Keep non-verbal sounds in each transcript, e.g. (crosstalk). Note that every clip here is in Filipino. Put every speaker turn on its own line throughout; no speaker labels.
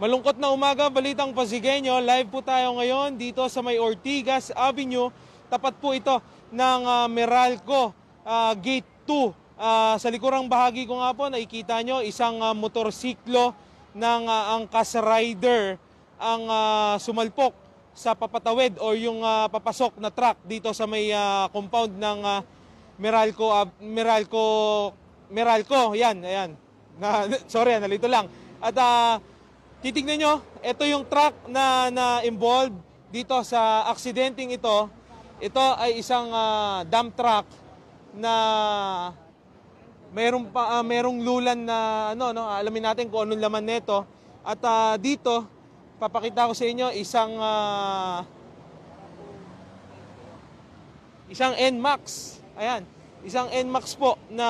Malungkot na umaga, balitang Pasigueño. Live po tayo ngayon dito sa may Ortigas Avenue. Tapat po ito ng ah, Meralco ah, Gate 2. Ah, sa likurang bahagi ko nga po, nakikita nyo isang ah, motorsiklo ng ah, angkas rider ang ah, sumalpok sa papatawid o yung ah, papasok na truck dito sa may ah, compound ng ah, Meralco, ah, Meralco, Meralco. Yan, ayan. Na, (laughs) sorry, nalito lang. At ah, titignan nyo, ito yung truck na, na involved dito sa aksidenteng ito. Ito ay isang ah, dump truck na mayroong pa ah, mayroong lulan na ano no, alamin natin kung anong laman nito. At ah, dito papakita ko sa inyo isang ah, isang NMAX. Ayan, isang NMAX po na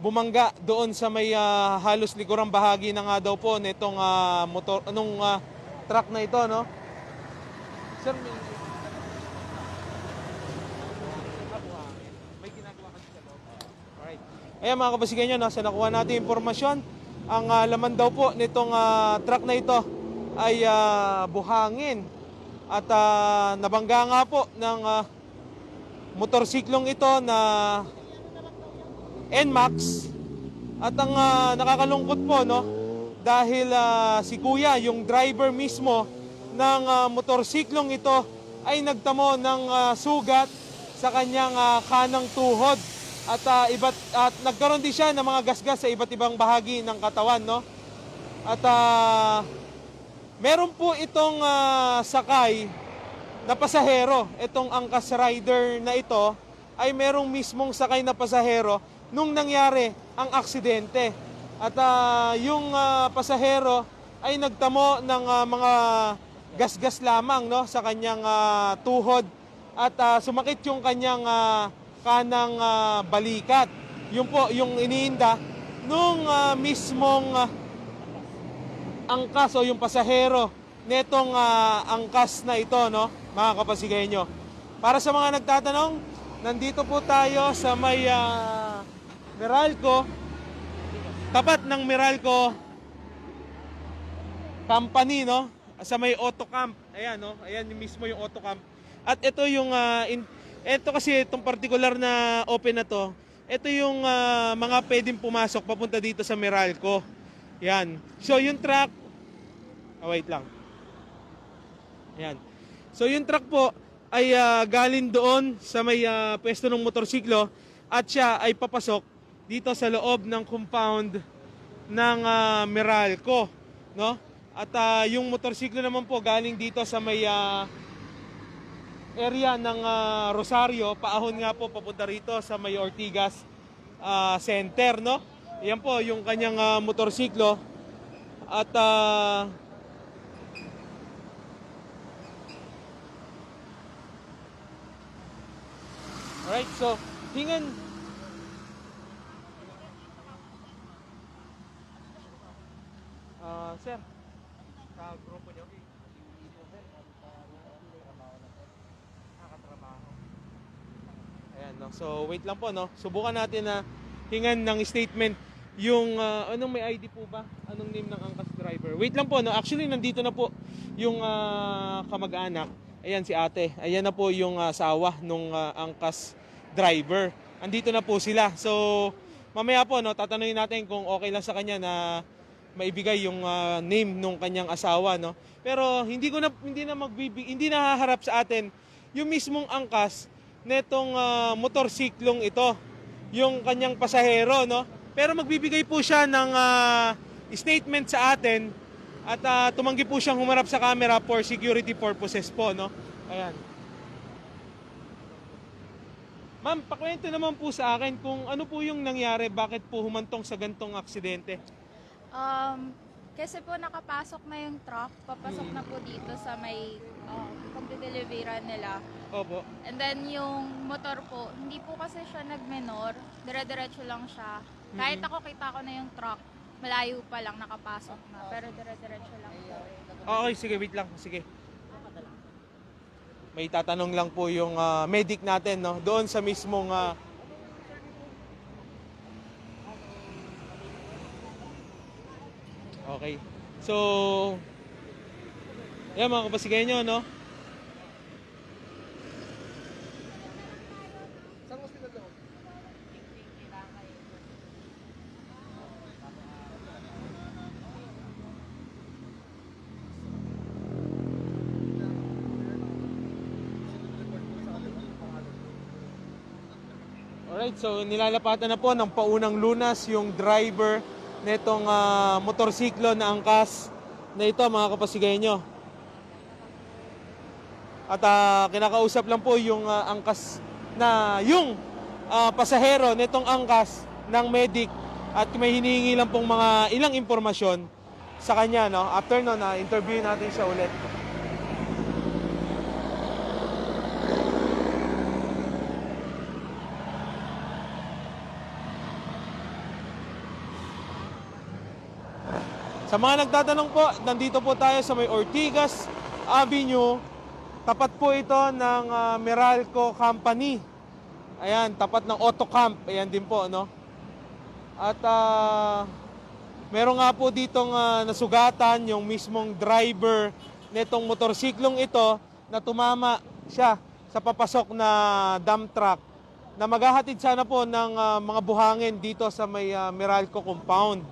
bumangga doon sa may ah, halos likurang bahagi na nga daw po nitong ah, motor anong ah, truck na ito no. Sir, may may ginagawa kasi sa loob. Alright. Ayan mga kabasigan nyo, nasa nakuha natin impormasyon. Ang ah, laman daw po nitong ah, truck na ito ay ah, buhangin. At ah, nabangga nga po ng ah, motorsiklong ito na NMAX. At ang ah, nakakalungkot po, no, dahil ah, si Kuya, yung driver mismo ng ah, motorsiklong ito, ay nagtamo ng ah, sugat sa kanyang ah, kanang tuhod. At ah, iba't at nagkaroon din siya ng mga gasgas sa iba't ibang bahagi ng katawan, no? At ah, meron po itong ah, sakay na pasahero. Itong angkas rider na ito ay merong mismong sakay na pasahero nung nangyari ang aksidente. At ah, yung ah, pasahero ay nagtamo ng ah, mga gasgas lamang no sa kanyang ah, tuhod at ah, sumakit yung kanyang ah, kanang ah, balikat. Yun po yung iniinda nung ah, mismong ah, angkas o yung pasahero netong ah, angkas na ito, no, mga kapasigenyo. Para sa mga nagtatanong, nandito po tayo sa may ah, Meralco, tapat ng Meralco company, no, sa may Autocamp. Ayan, no, ayan mismo yung Autocamp. At ito yung, ah, in, ito kasi itong particular na open na to, ito yung ah, mga pwedeng pumasok papunta dito sa Meralco. Yan. So yung truck, Ah, wait lang. Ayan. So yung truck po ay ah, galing doon sa may ah, pwesto ng motorsiklo at siya ay papasok dito sa loob ng compound ng ah, Meralco, no? At ah, yung motorsiklo naman po galing dito sa may ah, area ng ah, Rosario, paahon nga po papunta rito sa may Ortigas ah, Center, no? Yan po yung kanyang ah, motorsiklo at ah, Alright, so hingan Ah, sir, sa grupo niyo. Nakatrabaho. Ayan, no. So wait lang po, no. Subukan natin na hingan ng statement yung ah, anong may ID po ba? Anong name ng angkas driver? Wait lang po, no. Actually nandito na po yung ah, kamag-anak. Ayan si ate. Ayan na po yung asawa nung ah, angkas driver. Andito na po sila. So mamaya po no, tatanungin natin kung okay lang sa kanya na maibigay yung ah, name nung kanyang asawa no. Pero hindi ko na hindi na magbibig hindi na haharap sa atin yung mismong angkas netong ah, motorsiklong ito, yung kanyang pasahero no. Pero magbibigay po siya ng ah, statement sa atin at ah, tumanggi po siyang humarap sa camera for security purposes po no. Ayan. Ma'am, pakwento naman po sa akin kung ano po yung nangyari, bakit po humantong sa gantong aksidente.
Um, kasi po nakapasok na yung truck, papasok na po dito sa may um, pagdideliveran nila.
Opo.
And then yung motor po, hindi po kasi siya nagmenor, dire-diretso lang siya. Kahit ako kita ko na yung truck, malayo pa lang nakapasok na, pero dire-diretso lang po.
Okay, sige, wait lang. Sige. May tatanong lang po yung ah, medic natin, no? Doon sa mismong... ah, okay. So, yan mga kapasigenyo, no? Alright, so nilalapatan na po ng paunang lunas yung driver nitong ah, motorsiklo na angkas na ito mga kapasigenyo. At ah, kinakausap lang po yung ah, angkas na yung ah, pasahero nitong angkas ng medic at may hinihingi lang pong mga ilang impormasyon sa kanya. No? After no, na interview natin siya ulit. Sa mga nagtatanong po, nandito po tayo sa may Ortigas Avenue. Tapat po ito ng ah, Meralco Company. Ayan, tapat ng Autocamp. Ayan din po, no? At ah, meron nga po ditong ah, nasugatan yung mismong driver nitong motorsiklong ito na tumama siya sa papasok na dump truck na maghahatid sana po ng ah, mga buhangin dito sa may ah, Meralco compound.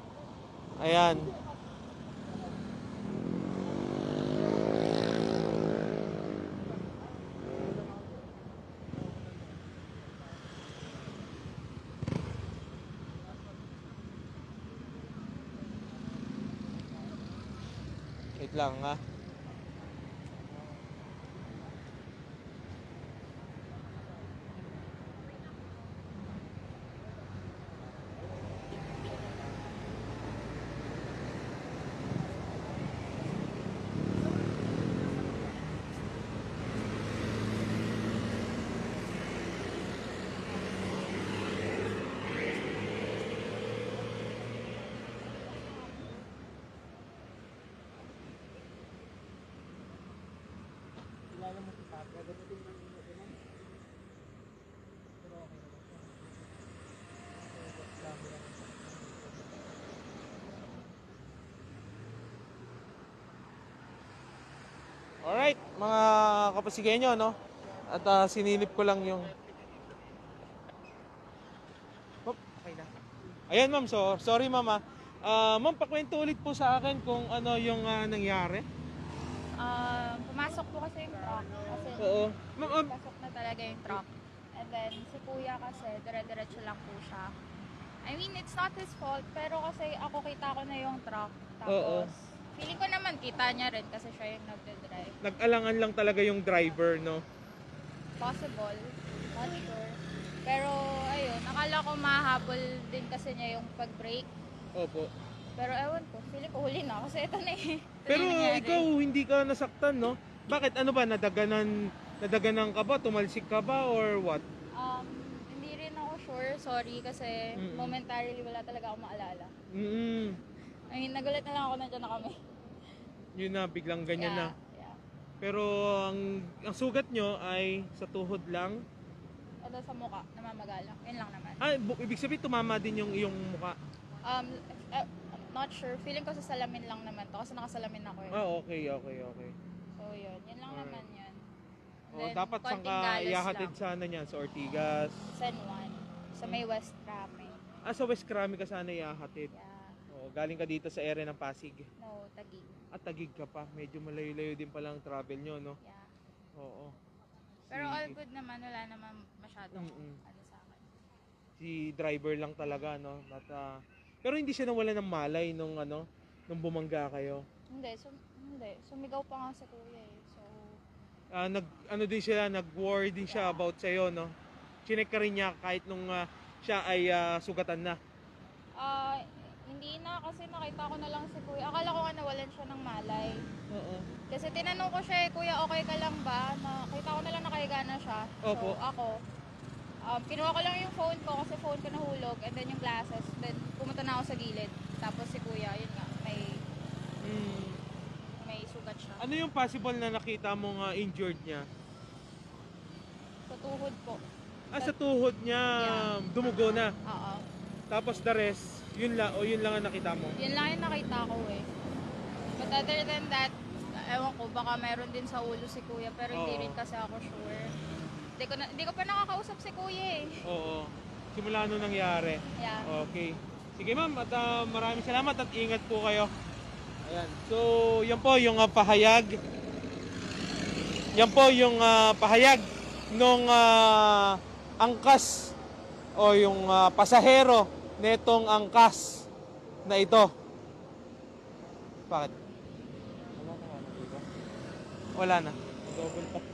Ayan. lang ha. Wait lang ha. Alright, mga kapasigenyo, no? At ah, sinilip ko lang yung... Oop, okay na. Ayan, ma'am. So, sorry, ma'am. ah. Ah, ma'am, pakwento ulit po sa akin kung ano yung ah, nangyari.
Um, pumasok po kasi yung truck. Kasi
Oo. Ma'am, ah,
pasok na talaga yung truck. And then, si kuya kasi, dire-diretso lang po siya. I mean, it's not his fault, pero kasi ako kita ko na yung truck.
Oo.
Tapos, feeling ko naman kita niya rin kasi siya yung nagde-drive.
nag-alangan lang talaga yung driver, no?
Possible. Not sure. Pero, ayun, akala ko mahabol din kasi niya yung pag-brake.
Opo.
Pero ewan ko, feeling ko huli na kasi ito na eh. Ito na
Pero
yung nangyari.
ikaw, hindi ka nasaktan, no? Bakit? Ano ba? Nadaganan, nadaganan ka ba? Tumalsik ka ba? Or what?
Um, hindi rin ako sure, sorry, kasi
Mm-mm.
momentarily wala talaga ako maalala.
Mm
I mean, nagulat na lang ako nandiyan na kami.
Yun na, biglang ganyan na.
yeah.
Pero ang, ang sugat nyo ay sa tuhod lang.
Ito sa mukha, namamagala. Yun lang naman.
Ah, bu- ibig sabihin tumama din yung iyong mukha.
Um, uh, not sure. Feeling ko sa salamin lang naman to kasi nakasalamin ako eh.
Ah, okay, okay, okay.
So yun, yun lang
Alright.
naman yun.
O,
Then,
dapat saan
konting
ka
galos
ihahatid
lang.
sana niyan? Sa Ortigas?
San Juan. Sa may West Rame.
Ah, sa West Krami ka sana ihahatid.
Yeah.
O, galing ka dito sa area ng Pasig.
No, Taguig.
At tagig ka pa. Medyo malayo-layo din pala ang travel nyo, no?
Yeah.
Oo.
Pero
Si-
all good naman, wala naman masyadong
Mm-mm.
ano sa akin.
si driver lang talaga no at ah, pero hindi siya nawala ng malay nung ano nung bumangga kayo
Hindi, sum- hindi. Sumigaw pa nga si kuya eh. So,
Ah, nag ano din siya nag-worry din siya about sa no chinek ka rin niya kahit nung ah, siya ay ah, sugatan na
ah, hindi na kasi nakita ko na lang si kuya. Akala ko nga nawalan siya ng malay.
oo
Kasi tinanong ko siya eh, kuya okay ka lang ba? Nakita ko na lang nakahiga na siya.
Opo.
So, ako, um, kinuha ko lang yung phone ko kasi phone ko nahulog and then yung glasses. Then, pumunta na ako sa gilid. Tapos si kuya, yun nga, may,
Mm.
May sugat siya.
ano yung possible na nakita mong ah, injured niya
Sa tuhod po.
ah sa tuhod niya
Yeah.
dumugo na
Oo.
tapos the rest yun lang o yun lang ang nakita mo
Yun lang yung nakita ko eh. But other than that, ewan ko, baka meron din sa ulo si kuya, pero hindi
Oo.
rin kasi ako sure. Hindi ko, na, hindi ko pa nakakausap si kuya eh.
Oo. Simula nung nangyari.
Yeah.
Okay. Sige ma'am, at ah, maraming salamat at ingat po kayo. Ayan. So, yan po yung ah, pahayag. Yan po yung ah, pahayag nung ah, angkas o yung ah, pasahero netong angkas na ito. Bakit? Wala na. Double tap.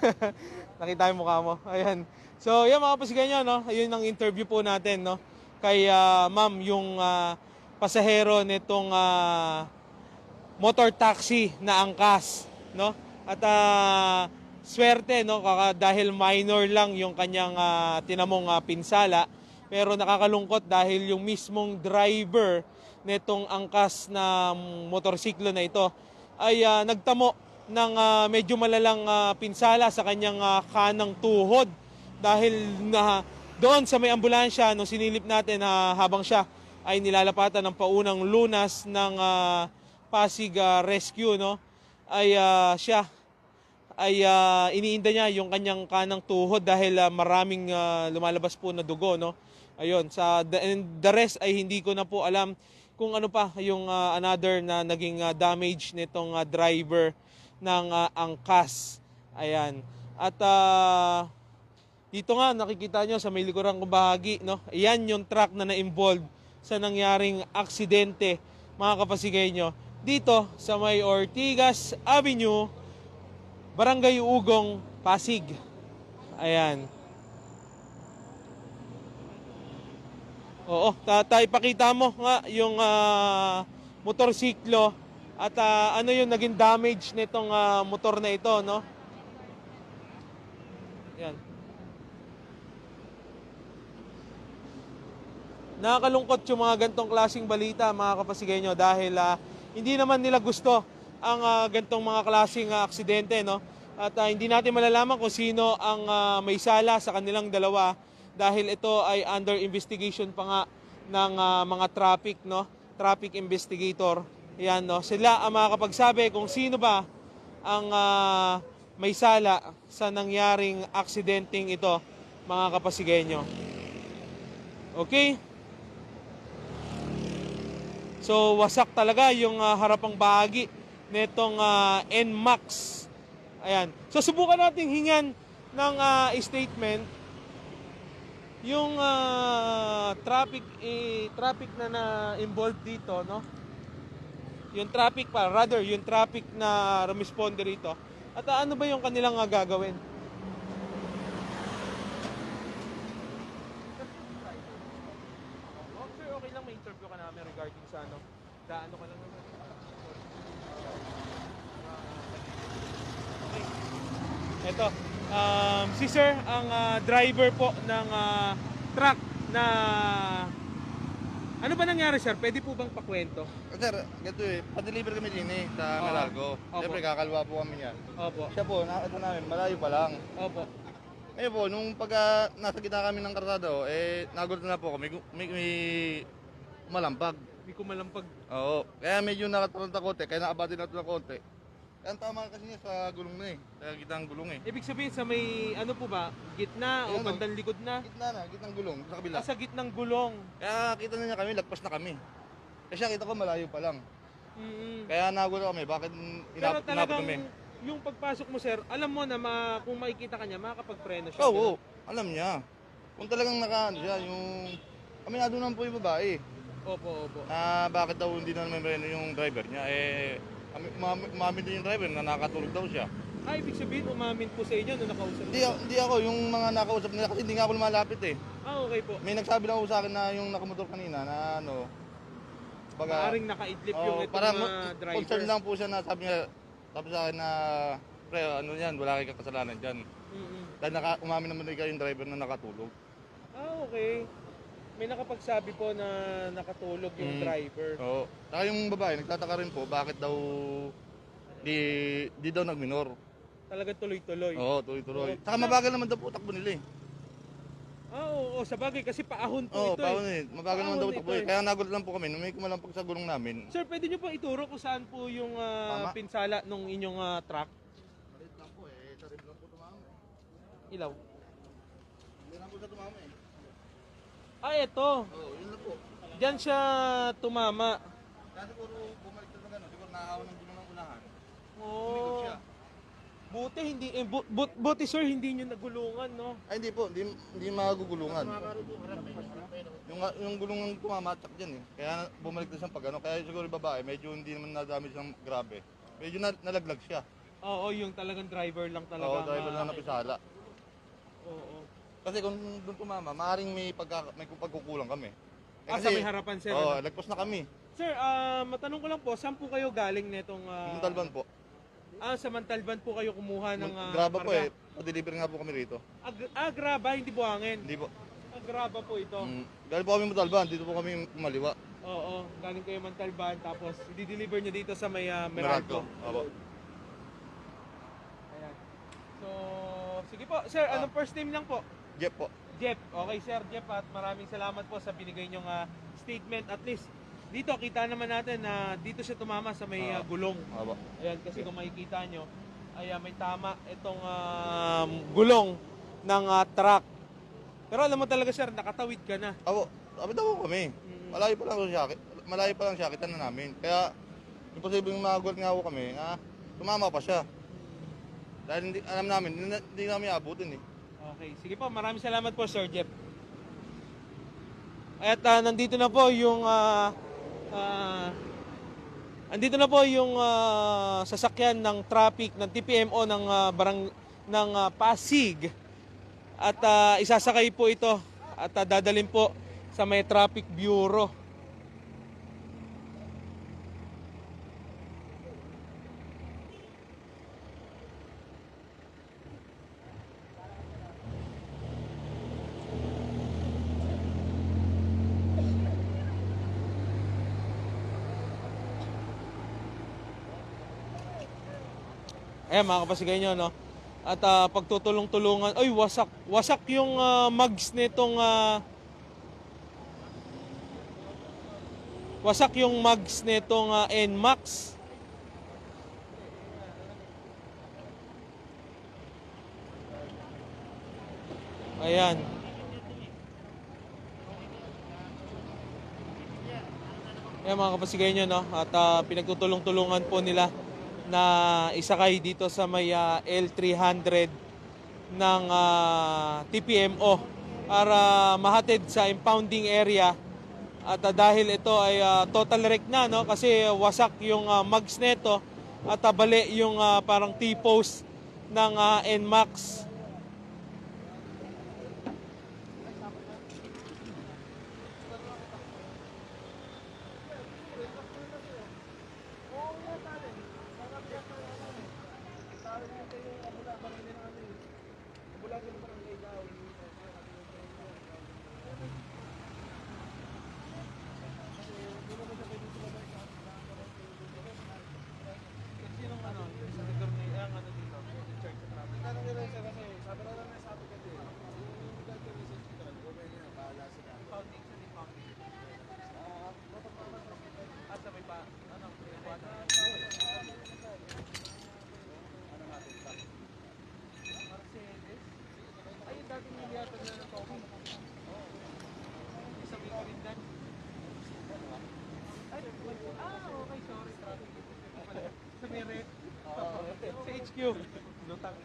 (laughs) Nakita yung mukha mo. Ayan. So, yan mga pasiganyo, no? Ayun ang interview po natin, no? Kay ah, ma'am, yung ah, pasahero nitong ah, motor taxi na angkas, no? At ah, swerte, no? Kaka, dahil minor lang yung kanyang ah, tinamong ah, pinsala, pero nakakalungkot dahil yung mismong driver nitong angkas na motorsiklo na ito ay ah, nagtamo ng ah, medyo malalang ah, pinsala sa kanyang ah, kanang tuhod dahil na doon sa may ambulansya nung sinilip natin na habang siya ay nilalapatan ng paunang lunas ng ah, Pasig ah, Rescue no? Ay ah, siya ay ah, iniinda niya yung kanyang kanang tuhod dahil ah, maraming ah, lumalabas po na dugo no? Ayun sa the, and the rest ay hindi ko na po alam kung ano pa yung ah, another na naging ah, damage nitong ah, driver ng ah, angkas. Ayan. At ah, dito nga nakikita nyo sa may likurang bahagi no? Ayan yung truck na na-involved sa nangyaring aksidente mga kapasigay nyo dito sa may Ortigas Avenue Barangay Ugong, Pasig. Ayan. Oo, tatay, pakita mo nga yung ah, motorsiklo at ah, ano yung naging damage nitong ah, motor na ito, no? Nakakalungkot yung mga gantong klasing balita, mga kapasigenyo, dahil ah, hindi naman nila gusto ang ah, gantong mga klaseng ah, aksidente, no? At ah, hindi natin malalaman kung sino ang ah, may sala sa kanilang dalawa dahil ito ay under investigation pa nga ng ah, mga traffic, no? Traffic investigator. Yan, no? Sila ang makakapagsabi kung sino ba ang ah, may sala sa nangyaring aksidenteng ito, mga kapasigenyo. Okay? So wasak talaga yung ah, harapang bahagi nitong ah, NMAX. Ayan. So subukan nating hingan ng ah, statement yung ah, traffic eh, traffic na na involved dito, no? Yung traffic pa, rather yung traffic na rumisponde rito. At ah, ano ba yung kanilang ah, gagawin? Oh, sir, okay lang may interview ka namin regarding sa ano. Daano ka lang naman. Okay. Ito, um, si sir, ang ah, driver po ng ah, truck na... Ano ba nangyari sir? Pwede po bang pakwento?
Sir, ganito eh, pa-deliver kami din eh, sa
Oo.
Malargo.
Opo.
Siyempre, kakalwa po kami yan.
Opo.
Siya po, nakita namin, malayo pa lang.
Opo.
Ngayon po, nung pag ah, nasa gitna kami ng kartado, eh, nagulat na po kami, may, may malampag.
Hindi ko malampag.
Oo, kaya medyo nakataranta konti, kaya naabati na ito ng konti. Kaya ang tama kasi niya sa gulong na eh, sa gitna ng gulong eh.
Ibig sabihin sa may ano po ba? Gitna o
Ayun, oh.
bandang likod na?
Gitna na, gitnang gulong, sa kabila.
Ah, sa gitnang gulong.
Kaya kita na niya kami, lagpas na kami. Kasi siya kita ko malayo pa lang.
Mm-mm.
Kaya nagulat kami, bakit
Pero
inap, inapot
talagang
kami.
Yung pagpasok mo sir, alam mo na ma, kung makikita ka niya, makakapagpreno siya.
Oo, alam niya. Kung talagang naka, ano siya, yung... Aminado naman po yung babae.
Opo, opo.
Na bakit daw hindi na naman reno yung driver niya. Eh, ami- umami- umamin din yung driver na nakatulog daw siya.
Ah, ibig sabihin, umamin po sa inyo nung nakausap
Hindi,
niyo?
hindi ako, yung mga nakausap nila kasi hindi nga ako lumalapit eh.
Ah, okay po.
May nagsabi lang ako sa akin na yung nakamotor kanina na ano, baga,
Maaring nakaidlip
oh,
yung itong
parang
mga driver.
concern lang po siya na sabi niya, sabi sa akin na, pre, ano yan, wala kayong kasalanan dyan.
Mm-mm.
Dahil naka, umamin naman ikaw yung driver na nakatulog.
Ah, okay. May nakapagsabi po na nakatulog yung
Mm.
driver.
Oo. Saka yung babae, nagtataka rin po, bakit daw di, di daw nagminor.
Talaga tuloy-tuloy.
Oo, tuloy-tuloy. Saka mabagal naman daw po takbo nila eh.
Ah, oo, oo, sa bagay kasi paahon po
Oo,
ito
paano
eh.
eh. Mabagal
Paahon
naman daw
ito
takbo
eh.
eh. Kaya nagulat lang po kami. Nung may kumalampag sa gulong namin.
Sir, pwede nyo po ituro kung saan po yung ah,
Tama.
pinsala nung inyong ah, truck?
Malit lang po eh. Sa rin lang po tumama eh.
Ilaw.
Hindi lang po siya tumama eh.
Ah, eto.
Oo, yun lang po.
Diyan siya tumama.
Kaya siguro bumalik na sa gano'n. Siguro naawa ng gulong ng unahan. Umikot
Oh.
siya.
Buti hindi eh, bu- bu- buti sir hindi niyo nagulungan, no?
Ay hindi po, hindi, hindi magugulungan. Yung, yung gulong ng tumama, tsak dyan eh. Kaya bumalik na siyang pag ano. Kaya siguro yung babae, medyo hindi naman nadami siyang grabe. Medyo na, nalaglag siya.
Oo, yung talagang driver lang talaga.
Oo, driver lang na pisala.
Oo.
Kasi kung doon tumama, maaaring may, pagka, may pagkukulang kami. Eh,
Ah, sa may harapan sir.
Oo,
ano?
lagpas na kami.
Sir, ah, matanong ko lang po, saan po kayo galing netong ah,
Yung talban po.
Ah, sa Mantalban po kayo kumuha ng ah,
Graba po eh. Pa-deliver nga po kami rito.
Ah, ah, graba, hindi buhangin.
Hindi po.
Ah, graba po ito.
Mm, galing po kami Mutalban, dito po kami maliwa.
Oo, galing kayo Mantalban tapos i-deliver nyo dito sa may ah, Meralco.
Opo.
Ayan. So, sige po. Sir,
Ah.
anong first name lang po?
Jeff po.
Jeff. Okay, Sir Jeff at maraming salamat po sa binigay nyong ah, statement. At least, dito kita naman natin na dito siya tumama sa may ah,
Ah.
gulong. Ayan, kasi kung makikita nyo, ay ah, may tama itong ah, gulong ng ah, truck. Pero alam mo talaga, Sir, nakatawid ka na.
Sabi daw po kami.
Mm.
Malayo pa lang siya. Malayo pa lang siya, kita na namin. Kaya, imposibleng magulat nga ako kami, ah, tumama pa siya. Dahil hindi, alam namin, hindi, na- hindi namin abutin eh.
Okay, sige po. Maraming salamat po, Sir Jeff. At ah, nandito na po yung ah, ah, andito na po yung ah, sasakyan ng traffic ng TPMO ng ah, barang ng ah, Pasig. At ah, isasakay po ito at ah, dadalhin po sa may traffic bureau. Ayan mga kapasigay nyo, no? At ah, pagtutulong-tulungan, ay wasak, wasak yung ah, mugs nitong, ah, wasak yung mugs nitong ah, NMAX. Ayan. Ayan mga kapasigay nyo, no? At ah, pinagtutulong-tulungan po nila na isakay dito sa may ah, L300 ng ah, TPMO para mahatid sa impounding area. At ah, dahil ito ay ah, total wreck na no? Kasi wasak yung uh, mugs nito at ah, bali yung ah, parang T-post ng ah, NMAX Sinong ano, yung senator ni ang ano dito, in charge sa traffic. Tanong nila siya kasi sabi na lang sa atin kasi yung legal research dito, kung may nila bahala sila. Founding siya ni founding. Ah, sa may pa, ano, may pa, ano natin pa? Mercedes? Ay, yung dating niliyatan na ng Tommy. Isa may Corindan. Ay, ah, okay, sorry, traffic. Sa may red. Sa HQ. Lutang. (laughs)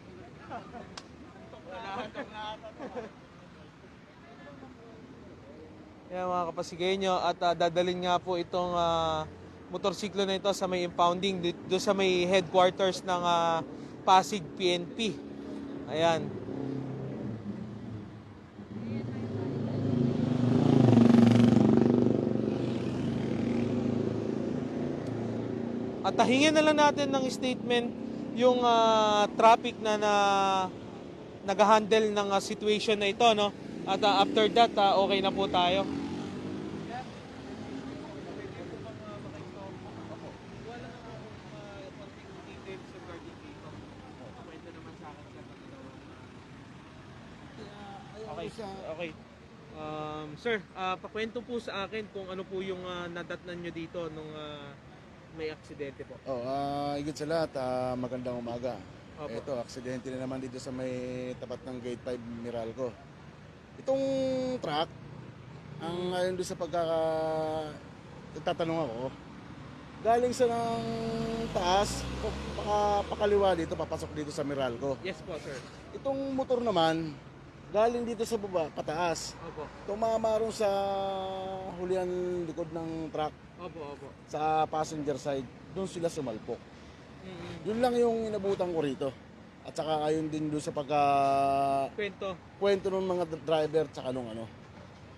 Yan mga kapasigenyo at ah, dadalhin nga po itong ah, motorsiklo na ito sa may impounding do sa may headquarters ng ah, Pasig PNP. Ayan. At tahingin na lang natin ng statement yung ah, traffic na na nag-handle ng ah, situation na ito, no? At ah, after that, ah, okay na po tayo. Okay. Okay. Um, sir, ah, pakwento po sa akin kung ano po yung ah, nadatnan nyo dito nung ah, may aksidente po.
Oh, ah, higit sa lahat, ah, magandang umaga.
Opo.
Ito, aksidente na naman dito sa may tapat ng Gate 5 Meralco. Itong truck, ang ayon doon sa pagkaka... Tatanong ako, galing sa ng taas, paka, pakaliwa dito, papasok dito sa Meralco.
Yes po, sir.
Itong motor naman, galing dito sa baba, pataas.
Opo.
Tumama ron sa hulihan likod ng truck
Opo, opo.
sa passenger side. Doon sila sumalpok.
Mm-mm.
Yun lang yung inabutan ko rito. At saka ayon din doon sa pagka
Kwento.
kwento ng mga driver tsaka nung ano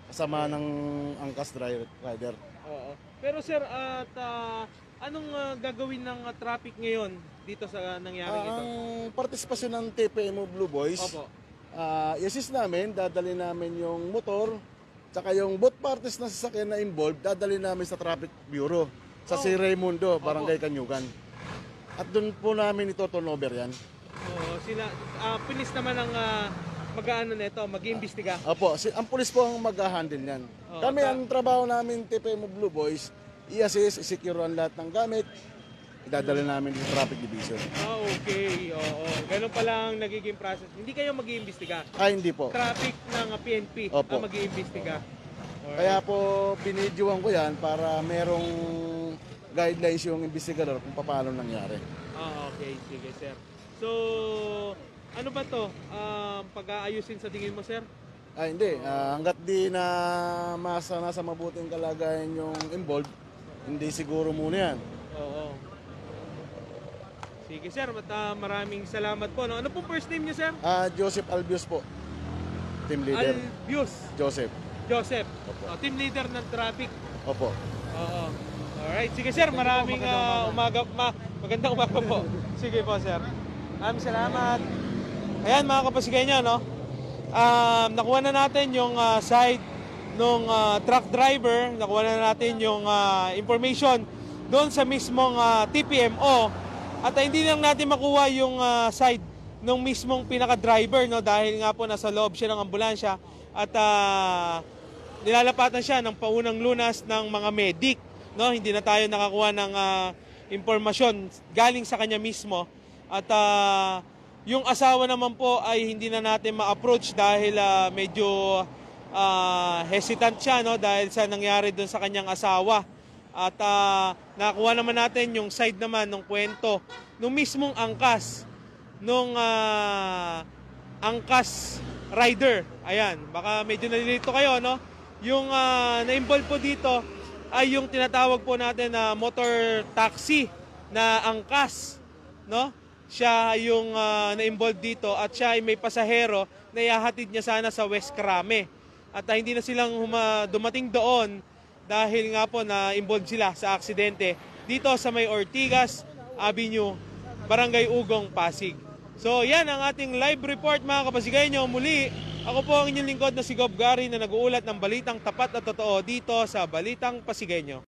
kasama ng angkas driver rider.
Oo. Pero sir, at ah, anong ah, gagawin ng ah, traffic ngayon dito sa nangyaring
Ah,
ito?
ang partisipasyon ng TPMO Blue Boys,
Opo.
ah, i-assist namin, dadali namin yung motor, tsaka yung both parties na sasakyan na involved, dadali namin sa Traffic Bureau, sa
Oh.
si Raimundo, Barangay Kanyugan. At doon po namin ito turnover yan.
Oo, sila ah, pulis naman ang ah, mag-aano nito, mag-iimbestiga.
Opo, si, ang pulis po ang mag-handle niyan.
Oo,
Kami,
ta-
ang trabaho namin, TPM Blue Boys, i-assist, i-secure ang lahat ng gamit, idadala namin sa traffic division.
Ah, okay. Oo. Ganun pala ang nagiging process. Hindi kayo mag-iimbestiga.
Ah, hindi po.
Traffic ng ah, PNP
Opo.
ang mag-iimbestiga.
Kaya po, binidyoan ko yan para merong guidelines yung investigador kung paano nangyari.
Ah, okay. Sige, sir. So, ano ba to? Um, pag-aayusin sa tingin mo, sir?
Ah, hindi. Ah, hanggat di na masa nasa mabuting kalagayan yung involved, hindi siguro muna yan.
Oo. Sige, sir. At, ah, maraming salamat po. No? Ano po first name niyo, sir?
Ah, Joseph Albios po, team leader.
Albius
Joseph.
Joseph.
Opo.
Oh, team leader ng traffic.
Opo.
Oo. Alright. Sige, sir. Maraming ah, umaga. Ma magandang umaga po. Sige po, sir. Maraming salamat. Ayan, mga kapasiganyo, no? Um, nakuha na natin yung ah, side ng truck driver. Nakuha na natin yung ah, information doon sa mismong ah, TPMO. At ah, hindi lang natin makuha yung ah, side ng mismong pinaka-driver, no? Dahil nga po nasa loob siya ng ambulansya. At ah, nilalapatan siya ng paunang lunas ng mga medic. No? Hindi na tayo nakakuha ng ah, impormasyon galing sa kanya mismo. At ah, yung asawa naman po ay hindi na natin ma-approach dahil ah, medyo ah, hesitant siya no? dahil sa nangyari doon sa kanyang asawa. At ah, nakuha naman natin yung side naman ng kwento nung mismong angkas nung ah, angkas rider. Ayan, baka medyo nalilito kayo, no? Yung ah, na-involve po dito ay yung tinatawag po natin na motor taxi na angkas, no? Siya yung ah, na-involve dito at siya ay may pasahero na ihahatid niya sana sa West Krame. At ah, hindi na silang huma- dumating doon dahil nga po na involved sila sa aksidente dito sa may Ortigas Avenue, Barangay Ugong, Pasig. So yan ang ating live report mga kapasigay nyo. Muli, ako po ang inyong lingkod na si Gob Gary na nag-uulat ng balitang tapat at totoo dito sa Balitang Pasigay nyo.